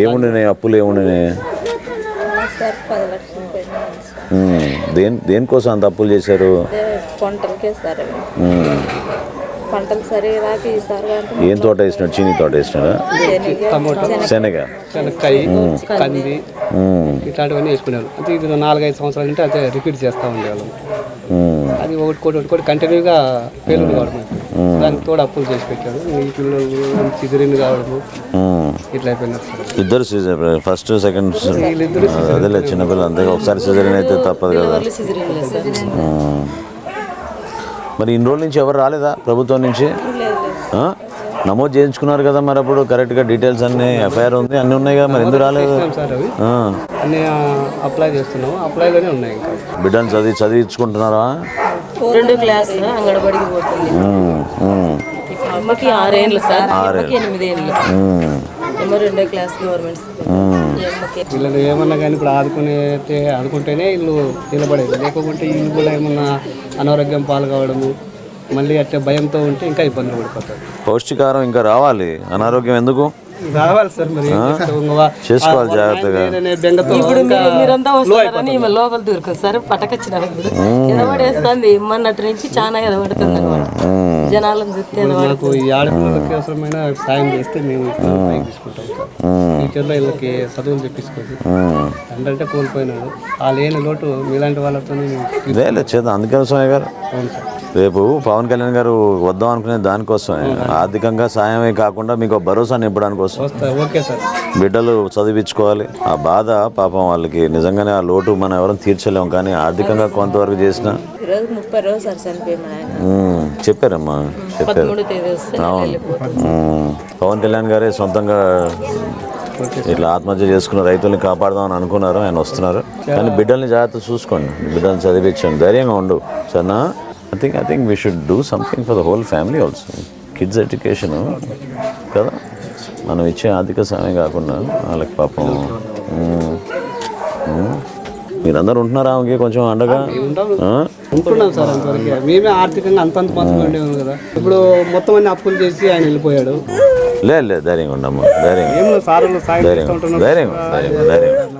ఏముండినాయి? అప్పులు ఏముండినాయి. ఉమ్, దేని దేనికోసం అంత అప్పులు చేశారు? అదే పంటలకే సార్. అవి ఉమ్, పంటలు సరిగా రాక ఈసారి అంటే ఏం తోట వేసినాడు? చీనీ తోట వేసినాడా? శనగ. కంది. ఇట్లాంటివన్నీ వేసుకునేవాళ్ళు అంటే ఇది నాలుగైదు సంవత్సరాల నుంచి అదే రిపీట్ చేస్తూ ఉండేవాళ్ళం. అది ఒకటి కోటి ఒకటి కోటి కంటిన్యూగా పేలుడు కావడం దానికి తోడు అప్పులు చేసి పెట్టాడు. ఈ పిల్లలు చిదిరిని కావడము. ఇట్లా అయిపోయినారు ఇద్దరు సీజర్ ఫస్ట్ సెకండ్ అదేలే చిన్నపిల్లలు అంతే. ఒకసారి సీజన్ అయితే తప్పదు కదా. మరి ఇన్ని రోజుల నుంచి ఎవరు రాలేదా ప్రభుత్వం నుంచి? నమోదు చేయించుకున్నారు కదా మరి అప్పుడు. కరెక్ట్గా డీటెయిల్స్ అన్ని ఎఫ్ఐఆర్ ఉంది అన్నీ ఉన్నాయి కదా మరి. ఎందుకు రాలేదు? సార్ అవి. ఆ. అన్నీ అప్లై చేస్తున్నాము. అప్లైలోనే ఉన్నాయి బిడ్డను చదివి చదివించుకుంటున్నారా? రెండు క్లాస్ అంగన్వాడికి పోతుంది. అమ్మకి ఆరేళ్ళు సార్ అమ్మకి ఎనిమిదేళ్ళు. ఉమ్, ఏమో రెండో క్లాస్ గవర్నమెంట్ వీళ్ళని ఏమన్నా కానీ ఇప్పుడు ఆదుకునే ఆదుకుంటేనే ఇల్లు నిలబడేది. లేకుంటే ఇల్లు కూడా ఏమన్నా అనారోగ్యం పాలు కావడము మళ్ళీ అట్లా భయంతో ఉంటే ఇంకా ఇబ్బందులు పడిపోతారు. పౌష్టికారం ఇంకా రావాలి. అనారోగ్యం ఎందుకు? రావాలి సార్ మరి. చేసుకోవాలి జాగ్రత్తగా. ఇప్పుడు మీరు- మీరంతా వస్తున్నారని ఈమె లోపల దూరుకుంది సరే. పటకొచ్చినారు. ఇప్పుడు ఎదవడేస్తుంది ఇమ్మన్నట్టు నుంచి చాలా ఎదవడుతుంది అనమాట జనాలను చూస్తే ఈ ఆడపిల్లలకి అవసరమైన సాయం చేస్తే మేము తీసుకుంటాం ఫ్యూచర్లో వీళ్ళకి చదువులు చెప్పించుకోవచ్చు. అంటే కోల్పోయినాడు. ఆ లేని లోటు మీలాంటి వాళ్ళతో అందుకోసమే గారు రేపు పవన్ కళ్యాణ్ గారు వద్దాం అనుకునే దానికోసమే. ఆర్థికంగా సాయమే కాకుండా మీకు ఒక భరోసా నింపడానికి కోసం వస్తా ఓకే సార్. బిడ్డలు చదివించుకోవాలి. ఆ బాధ పాపం వాళ్ళకి నిజంగానే ఆ లోటు మనం ఎవరైనా తీర్చలేం కానీ ఆర్థికంగా కొంతవరకు చేసినా. చెప్పారమ్మా చెప్పారు. ఉమ్, పవన్ కళ్యాణ్ గారే సొంతంగా ఇట్లా ఆత్మహత్య చేసుకున్న రైతుల్ని కాపాడదామని అనుకున్నారు ఆయన వస్తున్నారు. కానీ బిడ్డల్ని జాగ్రత్త చూసుకోండి. బిడ్డల్ని చదివించండి. ధైర్యంగా ఉండు. సరేనా? I think I think we should do something for the whole family also kids education కదా? మనం ఇచ్చే ఆర్థిక సాయం కాకుండా వాళ్ళకి పాపం. మీరందరూ ఉంటున్నారా ఆమెకి కొంచెం అండగా? ఉంటున్నాం సార్ అంతవరకు మేమే ఆర్థికంగా మంది ఉండేవాం కదా. ఇప్పుడు మొత్తం అన్ని అప్పులు చేసి ఆయన వెళ్ళిపోయాడు. లేదు లేదు ధైర్యంగా ఉండమ్మా ధైర్యంగా ధైర్యంగా ధైర్యంగా ధైర్యంగా